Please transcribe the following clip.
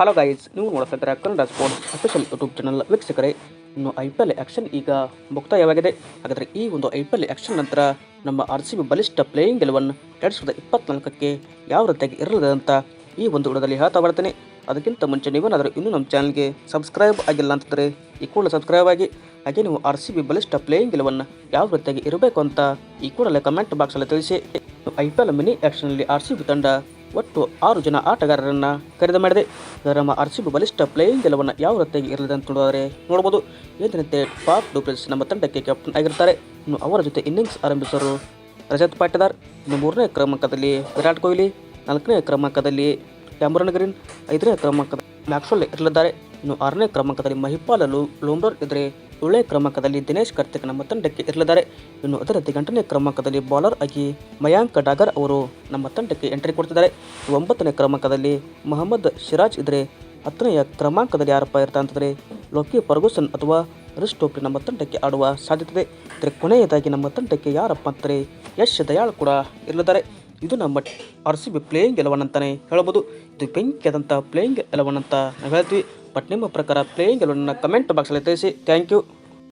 Hello guys ನೀವು ನೋಡ್ತಾ Kannada sports official YouTube channel ವೀಕ್ಷಕರೇ. ಇನ್ನು ಐ ಪಿ ಎಲ್ ಆ್ಯಕ್ಷನ್ ಈಗ ಮುಕ್ತಾಯವಾಗಿದೆ. ಹಾಗಾದರೆ ಈ ಒಂದು ಐ ಪಿ ಎಲ್ ಆ್ಯಕ್ಷನ್ ನಂತರ ನಮ್ಮ ಆರ್ ಸಿ ಬಿ ಬಲಿಷ್ಠ ಪ್ಲೇಯಿಂಗ್ ಎಲೆವನ್ ಎರಡು ಸಾವಿರದ ಇಪ್ಪತ್ನಾಲ್ಕಕ್ಕೆ ಯಾವ ರೀತಿಯಾಗಿ ಇರಲಿದೆ ಅಂತ ಈ ಒಂದು ಹೇಳ್ತಾ ಬರ್ತೀನಿ. ಅದಕ್ಕಿಂತ ಮುಂಚೆ ನೀವೇನಾದರೂ ಇನ್ನೂ ನಮ್ಮ ಚಾನಲ್ಗೆ ಸಬ್ಸ್ಕ್ರೈಬ್ ಆಗಿಲ್ಲ ಅಂತಂದರೆ ಈ ಕೂಡಲೇ ಸಬ್ಸ್ಕ್ರೈಬ್ ಆಗಿ, ಹಾಗೆ ನೀವು ಆರ್ ಸಿ ಬಿ ಬಲಿಷ್ಠ ಪ್ಲೇಯಿಂಗ್ ಎಲೆವನ್ ಯಾವ ರೀತಿಯಾಗಿ ಇರಬೇಕು ಅಂತ ಈ ಕೂಡಲೇ ಕಮೆಂಟ್ ಬಾಕ್ಸಲ್ಲಿ ತಿಳಿಸಿ. ಐ ಪಿ ಎಲ್ ಮಿನಿ ಆ್ಯಕ್ಷನಲ್ಲಿ ಆರ್ ಸಿ ಬಿ ತಂಡ ಒಟ್ಟು ಆರು ಜನ ಆಟಗಾರರನ್ನು ಖರೀದಿ ಮಾಡಿದೆ. ಇದರ ಆರ್ ಸಿ ಬಿ ಬಲಿಷ್ಠ ಪ್ಲೇಯಿಂಗ್ ಗೆಲುವನ್ನು ಯಾವ ರೀತಿಯಾಗಿ ಇರಲಿದೆ ಅಂತ ನೋಡಿದರೆ ನೋಡ್ಬೋದು. ಎಂದಿನಂತೆ ಪಾಕ್ ಡೂಪ್ಲೆಸ್ ನಮ್ಮ ತಂಡಕ್ಕೆ ಕ್ಯಾಪ್ಟನ್ ಆಗಿರ್ತಾರೆ. ಇನ್ನು ಅವರ ಜೊತೆ ಇನ್ನಿಂಗ್ಸ್ ಆರಂಭಿಸೋರು ರಜತ್ ಪಾಟದಾರ್. ಇನ್ನು ಮೂರನೇ ಕ್ರಮಾಂಕದಲ್ಲಿ ವಿರಾಟ್ ಕೊಹ್ಲಿ, ನಾಲ್ಕನೇ ಕ್ರಮಾಂಕದಲ್ಲಿ ಕ್ಯಾಮ್ರನ್ ಗ್ರೀನ್, ಐದನೇ ಕ್ರಮಾಂಕದ ಮ್ಯಾಕ್ಸ್ವೆಲ್ ಇರಲಿದ್ದಾರೆ. ಇನ್ನು ಆರನೇ ಕ್ರಮಾಂಕದಲ್ಲಿ ಮಹಿಪಾಲ ಲೋ ಇದ್ದರೆ ಏಳನೇ ಕ್ರಮಾಂಕದಲ್ಲಿ ದಿನೇಶ್ ಕಾರ್ತಿಕ್ ನಮ್ಮ ತಂಡಕ್ಕೆ ಇರಲಿದ್ದಾರೆ. ಇನ್ನು ಅದರಂತೆ ರೀತಿ ಎಂಟನೇ ಕ್ರಮಾಂಕದಲ್ಲಿ ಬೌಲರ್ ಆಗಿ ಮಯಾಂಕ್ ಡಾಗರ್ ಅವರು ನಮ್ಮ ತಂಡಕ್ಕೆ ಎಂಟ್ರಿ ಕೊಡ್ತಿದ್ದಾರೆ. ಒಂಬತ್ತನೇ ಕ್ರಮಾಂಕದಲ್ಲಿ ಮೊಹಮ್ಮದ್ ಸಿರಾಜ್ ಇದ್ದರೆ ಹತ್ತನೆಯ ಕ್ರಮಾಂಕದಲ್ಲಿ ಯಾರಪ್ಪ ಇರ್ತಾ ಅಂತಂದರೆ ಲೋಕಿ ಫರ್ಗೂಸನ್ ಅಥವಾ ರಿಸ್ ಟೋಪ್ರಿ ನಮ್ಮ ತಂಡಕ್ಕೆ ಆಡುವ ಸಾಧ್ಯತೆ ಇದೆ ಇದರ ಕೊನೆಯದಾಗಿ ನಮ್ಮ ತಂಡಕ್ಕೆ ಯಾರಪ್ಪ ಅಂತಾರೆ ಯಶ್ ದಯಾಳ್ ಕೂಡ ಇರಲಿದ್ದಾರೆ. ಇದು ನಮ್ಮ R C B playing eleven ಅಂತಲೇ ಹೇಳ್ಬೋದು. ಇದು ಬೆಂಕಿಯಾದಂಥ ಪ್ಲೇಯಿಂಗ್ ಎಲೆವನ್ ಅಂತ ನಾವು ಹೇಳ್ತೀವಿ. ಬಟ್ ನಿಮ್ಮ ಪ್ರಕಾರ ಪ್ಲೇಯಿಂಗ್ ಎಲೆವನ್ನ ಕಮೆಂಟ್ ಬಾಕ್ಸಲ್ಲಿ ತಿಳಿಸಿ. Thank you